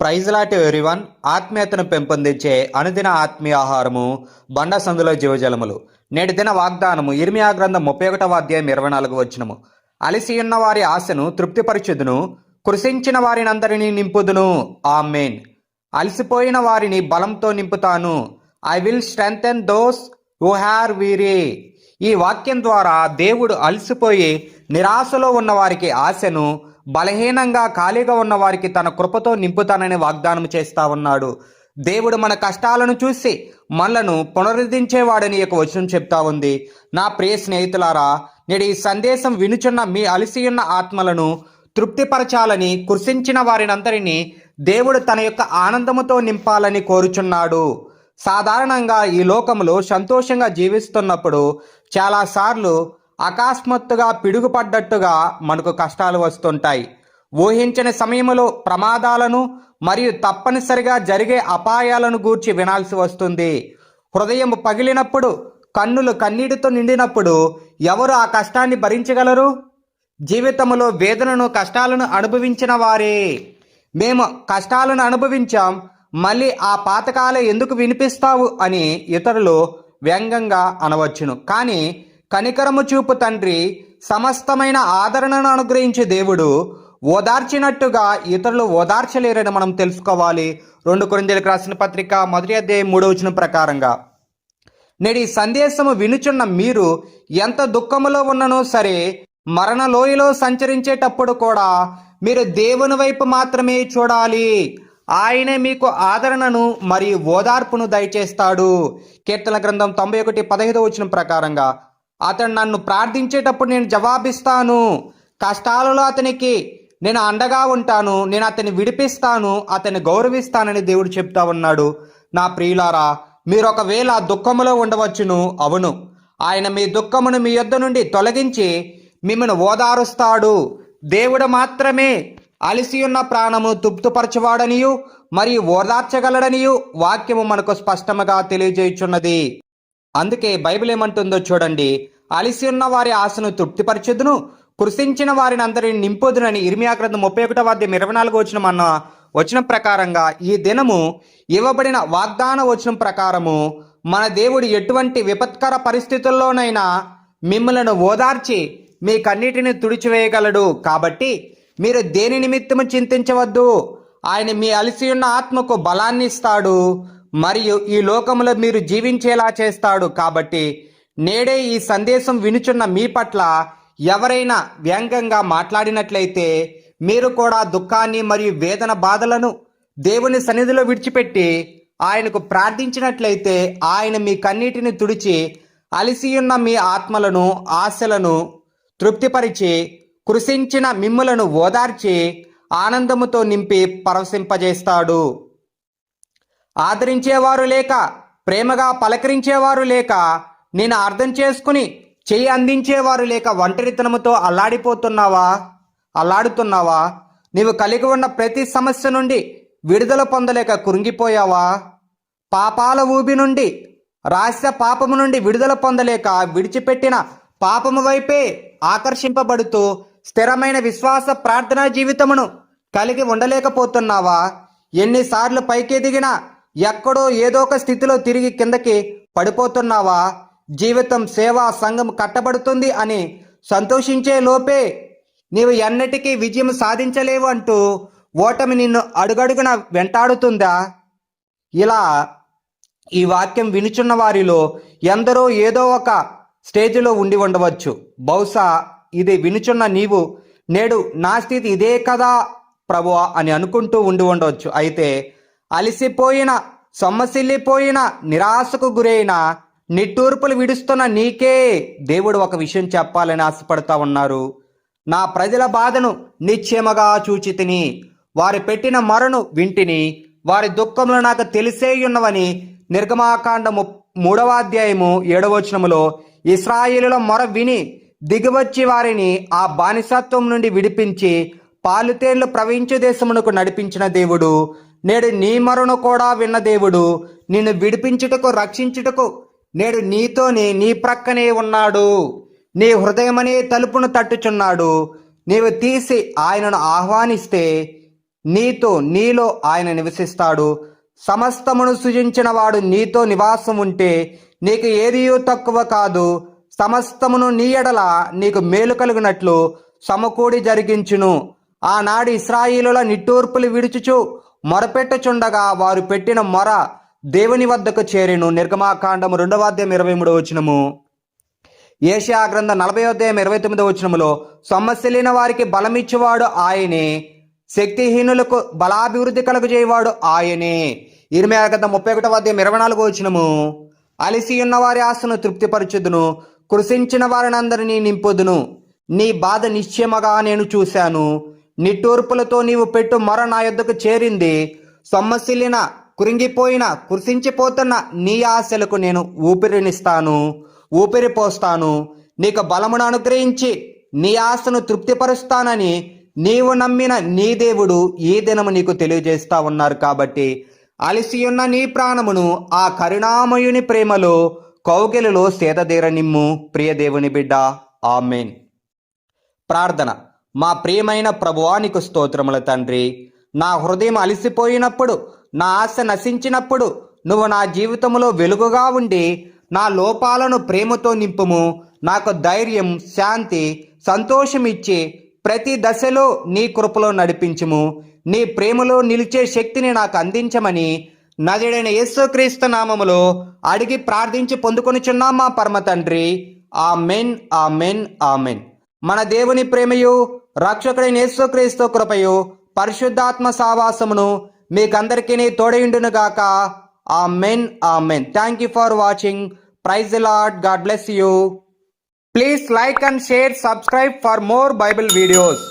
Praise lot everyone ఆత్మీయతను పెంపొందించే అనుదిన ఆత్మీయ ఆహారము బండ సందులో జీవజలములు. నేటి దిన వాగ్దానము ఇర్మియా గ్రంథం ముప్పై ఒకటవ అధ్యాయం ఇరవై నాలుగు వచ్చినము అలిసి ఉన్న వారి ఆశను తృప్తిపరచుదును కృషించిన వారినందరినీ నింపుదును. ఆ మెయిన్ అలసిపోయిన వారిని బలంతో నింపుతాను. I will strengthen those who are weary. ఈ వాక్యం ద్వారా దేవుడు అలసిపోయి నిరాశలో ఉన్న వారికి ఆశను బలహీనంగా ఖాళీగా ఉన్న వారికి తన కృపతో నింపుతానని వాగ్దానం చేస్తా ఉన్నాడు. దేవుడు మన కష్టాలను చూసి మనలను పునరుద్ధరించేవాడని యొక్క వచనం చెప్తా ఉంది. నా ప్రియ స్నేహితులారా నేడు ఈ సందేశం వినుచున్న మీ అలసి ఉన్న ఆత్మలను తృప్తిపరచాలని కృషించిన వారినందరినీ దేవుడు తన యొక్క ఆనందముతో నింపాలని కోరుచున్నాడు. సాధారణంగా ఈ లోకంలో సంతోషంగా జీవిస్తున్నప్పుడు చాలాసార్లు అకస్మాత్తుగా పిడుగుపడ్డట్టుగా మనకు కష్టాలు వస్తుంటాయి. ఊహించని సమయంలో ప్రమాదాలను మరియు తప్పనిసరిగా జరిగే అపాయాలను గూర్చి వినాల్సి వస్తుంది. హృదయం పగిలినప్పుడు కన్నులు కన్నీటితో నిండినప్పుడు ఎవరు ఆ కష్టాన్ని భరించగలరు? జీవితంలో వేదనను కష్టాలను అనుభవించిన వారే. మేము కష్టాలను అనుభవించాం మళ్ళీ ఆ పాతకాలే ఎందుకు వినిపిస్తావు అని ఇతరులు వ్యంగ్యంగా అనవచ్చును. కానీ కనికరము చూపు తండ్రి సమస్తమైన ఆదరణను అనుగ్రహించే దేవుడు ఓదార్చినట్టుగా ఇతరులు ఓదార్చలేరని మనం తెలుసుకోవాలి. రెండు కొరిందేలకు రాసిన పత్రిక మొదటి అధ్యాయం మూడో వచనం ప్రకారంగా నేడు ఈ సందేశము వినుచున్న మీరు ఎంత దుఃఖములో ఉన్ననో సరే మరణ లోయలో సంచరించేటప్పుడు కూడా మీరు దేవుని వైపు మాత్రమే చూడాలి. ఆయనే మీకు ఆదరణను మరియు ఓదార్పును దయచేస్తాడు. కీర్తన గ్రంథం తొంభై ఒకటి పదహైదో వచ్చిన ప్రకారంగా అతను నన్ను ప్రార్థించేటప్పుడు నేను జవాబిస్తాను. కష్టాలలో అతనికి నేను అండగా ఉంటాను. నేను అతన్ని విడిపిస్తాను. అతన్ని గౌరవిస్తానని దేవుడు చెప్తా ఉన్నాడు. నా ప్రియులారా మీరు ఒకవేళ దుఃఖములో ఉండవచ్చును అవును. ఆయన మీ దుఃఖమును మీ యొద్ద నుండి తొలగించి మిమ్మల్ని ఓదారుస్తాడు. దేవుడు మాత్రమే అలిసి ఉన్న ప్రాణము తృప్తిపరచువాడనియు మరియు ఓదార్చగలడనియు వాక్యము మనకు స్పష్టముగా తెలియజేయుచున్నది. అందుకే బైబిల్ ఏమంటుందో చూడండి. అలిసి ఉన్న వారి ఆశను తృప్తిపరచుదును కృషించిన వారిని అందరిని నింపుదునని ఇర్మియా గ్రంథం ముప్పై ఒకటో వద్ద ఇరవై నాలుగు వచ్చిన మన వచనం ప్రకారంగా ఈ దినము ఇవ్వబడిన వాగ్దాన వచనం ప్రకారము మన దేవుడు ఎటువంటి విపత్కర పరిస్థితుల్లోనైనా మిమ్మలను ఓదార్చి మీ కన్నిటిని తుడిచివేయగలడు. కాబట్టి మీరు దేని నిమిత్తము చింతించవద్దు. ఆయన మీ అలసి ఉన్న ఆత్మకు బలాన్ని ఇస్తాడు మరియు ఈ లోకంలో మీరు జీవించేలా చేస్తాడు. కాబట్టి నేడే ఈ సందేశం వినుచున్న మీ పట్ల ఎవరైనా వ్యంగ్యంగా మాట్లాడినట్లయితే మీరు కూడా దుఃఖాన్ని మరియు వేదన బాధలను దేవుని సన్నిధిలో విడిచిపెట్టి ఆయనకు ప్రార్థించినట్లయితే ఆయన మీ కన్నీటిని తుడిచి అలిసియున్న మీ ఆత్మలను ఆశలను తృప్తిపరిచి కృషించిన మిమ్ములను ఓదార్చి ఆనందముతో నింపి పరవశింపజేస్తాడు. ఆదరించేవారు లేక ప్రేమగా పలకరించేవారు లేక నేను అర్థం చేసుకుని చెయ్యి అందించేవారు లేక ఒంటరితనముతో అల్లాడిపోతున్నావా? అల్లాడుతున్నావా? నీవు కలిగి ఉన్న ప్రతి సమస్య నుండి విడుదల పొందలేక కృంగిపోయావా? పాపాల ఊబి నుండి రహస్య పాపము నుండి విడుదల పొందలేక విడిచిపెట్టిన పాపము వైపే ఆకర్షింపబడుతూ స్థిరమైన విశ్వాస ప్రార్థనా జీవితమును కలిగి ఉండలేకపోతున్నావా? ఎన్నిసార్లు పైకి దిగినా ఎక్కడో ఏదో ఒక స్థితిలో తిరిగి కిందకి పడిపోతున్నావా? జీవితం సేవా సంఘం కట్టబడుతుంది అని సంతోషించే లోపే నీవు ఎన్నటికీ విజయం సాధించలేవు అంటూ ఓటమి నిన్ను అడుగడుగున వెంటాడుతుందా? ఇలా ఈ వాక్యం వినుచున్న వారిలో ఎందరో ఏదో ఒక స్టేజ్లో ఉండి ఉండవచ్చు. బహుశా ఇది వినుచున్న నీవు నేడు నా స్థితి ఇదే కదా ప్రభువా అని అనుకుంటూ ఉండి ఉండవచ్చు. అయితే అలసిపోయిన సొమ్మసిల్లిపోయిన నిరాశకు గురైన నిట్టూర్పులు విడుస్తున్న నీకే దేవుడు ఒక విషయం చెప్పాలని ఆశపడతా ఉన్నారు. నా ప్రజల బాధను నిశ్చయముగా చూచి తిని వారు పెట్టిన మరను వింటిని వారి దుఃఖములు నాకు తెలిసే ఉన్నవని నిర్గమాకాండ మూడవ అధ్యాయము ఏడవచనములో ఇస్రాయిలులో మొర విని దిగివచ్చి వారిని ఆ బానిసత్వం నుండి విడిపించి పాలుతేళ్ళు ప్రవహించే దేశమునకు నడిపించిన దేవుడు నేడు నీ మొరను కూడా విన్న దేవుడు నిన్ను విడిపించుటకు రక్షించుటకు నేడు నీతోనే నీ ప్రక్కనే ఉన్నాడు. నీ హృదయమనే తలుపును తట్టుచున్నాడు. నీవు తీసి ఆయనను ఆహ్వానిస్తే నీతో నీలో ఆయన నివసిస్తాడు. సమస్తమును సృజించిన వాడు నీతో నివాసం ఉంటే నీకు ఏదియూ తక్కువ కాదు. సమస్తమును నీ ఎడల నీకు మేలు కలిగినట్లు సమకూడి జరిగించును. ఆనాడు ఇస్రాయిలుల నిట్టూర్పులు విడుచుచు మొరపెట్టుచుండగా వారు పెట్టిన మొర దేవుని వద్దకు చేరిను. నిర్గమాకాండము రెండవ అధ్యాయం ఇరవై మూడవ వచనము. ఏషియా గ్రంథ నలభై అధ్యాయం ఇరవై తొమ్మిదవ వచనములో సొమ్మసిల్లిన వారికి బలమిచ్చేవాడు ఆయనే శక్తిహీనులకు బలాభివృద్ధి కలుగజేయవాడు ఆయనే. ఇరవై గ్రంథ ముప్పై ఒకటవ అధ్యాయం ఇరవై నాలుగో వచనము. అలిసి ఉన్న వారి ఆశను తృప్తిపరచుదును కృషించిన వారిని అందరినీ నింపుదును. నీ బాధ నిశ్చయముగా నేను చూశాను. నిట్టూర్పులతో నీవు పెట్టు మర నా యొద్దకు చేరింది. సొమ్మసిల్లిన కురింగిపోయిన కురిసించిపోతున్న నీ ఆశలకు నేను ఊపిరినిస్తాను ఊపిరి పోస్తాను నీకు బలమును అనుగ్రహించి నీ ఆశను తృప్తిపరుస్తానని నీవు నమ్మిన నీ దేవుడు ఈ దినము నీకు తెలియజేస్తా ఉన్నారు కాబట్టి అలసి ఉన్న నీ ప్రాణమును ఆ కరుణామయుని ప్రేమలో కౌగిలిలో సేదదీర నిమ్ము ప్రియ దేవుని బిడ్డ. ఆమెన్. ప్రార్థన. మా ప్రియమైన ప్రభువానికి స్తోత్రముల తండ్రి. నా హృదయం అలసిపోయినప్పుడు నా ఆశ నశించినప్పుడు నువ్వు నా జీవితంలో వెలుగుగా ఉండి నా లోపాలను ప్రేమతో నింపుము. నాకు ధైర్యం శాంతి సంతోషం ఇచ్చి ప్రతి దశలో నీ కృపలో నడిపించుము. నీ ప్రేమలో నిలిచే శక్తిని నాకు అందించమని నజడైన యేసుక్రీస్తు నామములో అడిగి ప్రార్థించి పొందుకొనిచున్నాం మా పరమ తండ్రి. మెన్ ఆ మెన్ మన దేవుని ప్రేమయు రక్షకుడైన యేసుక్రీస్తు కృపయు పరిశుద్ధాత్మ సావాసమును మీకందరికీ తోడయుండును గాక. Amen thank you for watching praise lord God bless you please like and share subscribe for more Bible videos